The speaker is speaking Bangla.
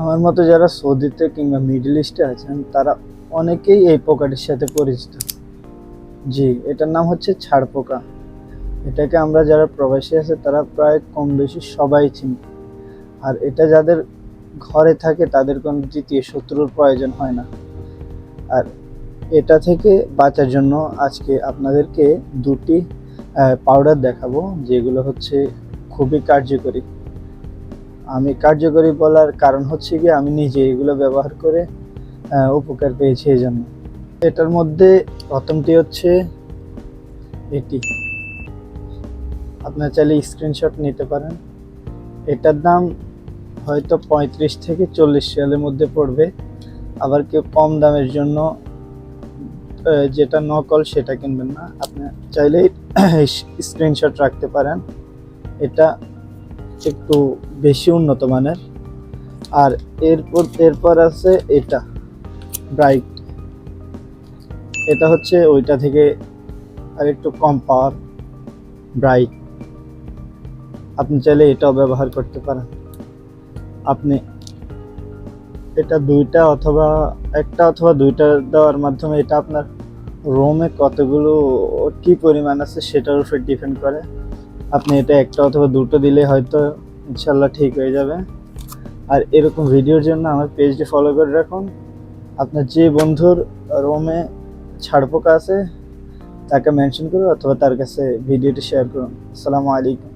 আমার মতো যারা সৌদিতে কিংবা মিডল ইস্টে আছেন, তারা অনেকেই এই পোকাটির সাথে পরিচিত। জি, এটার নাম হচ্ছে ছাড় পোকা। এটাকে আমরা যারা প্রবাসী আছে, তারা প্রায় কম বেশি সবাই চিনি। আর এটা যাদের ঘরে থাকে, তাদের কোনো দ্বিতীয় শত্রুর প্রয়োজন হয় না। আর এটা থেকে বাঁচার জন্য আজকে আপনাদেরকে দুটি পাউডার দেখাবো, যেগুলো হচ্ছে খুবই কার্যকরী। আমি কার্যকরী বলার কারণ হচ্ছে কি আমি নিজে এগুলো ব্যবহার করে উপকার পেয়েছি এই জন্য এটার মধ্যে প্রথমটি হচ্ছে এটি। আপনার চাইলে স্ক্রিনশট নিতে পারেন। এটার দাম হয়তো পঁয়ত্রিশ থেকে চল্লিশ রিয়ালের মধ্যে পড়বে। আবার কেউ কম দামের জন্য যেটা নকল সেটা কিনবেন না। আপনি চাইলে স্ক্রিনশট রাখতে পারেন। এটা একটু বেশি উন্নত মানের। আর এরপর এরপর আছে এটা ব্রাইট এটা হচ্ছে ওইটা থেকে আর একটু কম পাওয়ার ব্রাইট আপনি চাইলে এটাও ব্যবহার করতে পারেন। আপনি এটা দুইটা অথবা একটা অথবা দুইটা দেওয়ার মাধ্যমে এটা আপনার রোমে কতগুলো, কি পরিমাণ আছে সেটার উপর ডিপেন্ড করে। আপনি এটা একটা অথবা দুটো দিলে হয়তো ইনশাল্লাহ ঠিক হয়ে যাবে। আর এরকম ভিডিওর জন্য আমার পেজটি ফলো করে রাখুন। আপনার যে বন্ধুর রোমে ছাড়পোকা আছে, তাকে মেনশন করুন অথবা তার কাছে ভিডিওটি শেয়ার করুন। আসসালামু আলাইকুম।